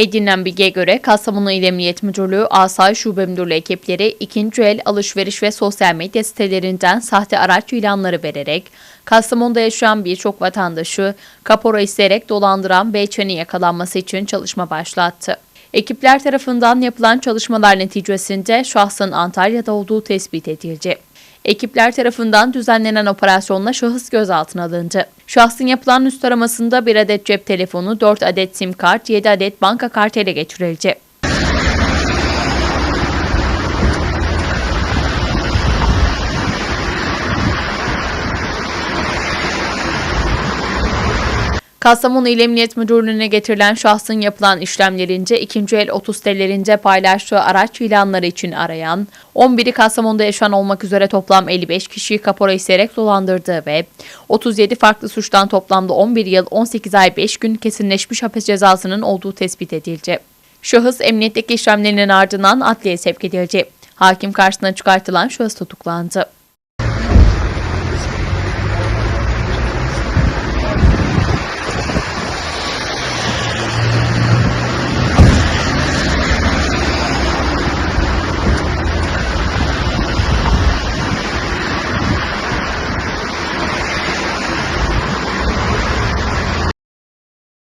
Edinilen bilgiye göre Kastamonu İl Emniyet Müdürlüğü Asayiş Şube Müdürlüğü ekipleri ikinci el alışveriş ve sosyal medya sitelerinden sahte araç ilanları vererek Kastamonu'da yaşayan birçok vatandaşı kapora isteyerek dolandıran Beyçen'in yakalanması için çalışma başlattı. Ekipler tarafından yapılan çalışmalar neticesinde şahsın Antalya'da olduğu tespit edildi. Ekipler tarafından düzenlenen operasyonla şahıs gözaltına alındı. Şahsın yapılan üst aramasında bir adet cep telefonu, 4 adet sim kart, 7 adet banka kartı ele geçirildi. Kastamonu İl Emniyet Müdürlüğü'ne getirilen şahsın yapılan işlemlerince ikinci el 30 sitelerinde paylaştığı araç ilanları için arayan, 11'i Kastamonu'da yaşayan olmak üzere toplam 55 kişiyi kapora isteyerek dolandırdığı ve 37 farklı suçtan toplamda 11 yıl 18 ay 5 gün kesinleşmiş hapis cezasının olduğu tespit edildi. Şahıs emniyetteki işlemlerinin ardından adliyeye sevk edildi. Hakim karşısına çıkartılan şahıs tutuklandı.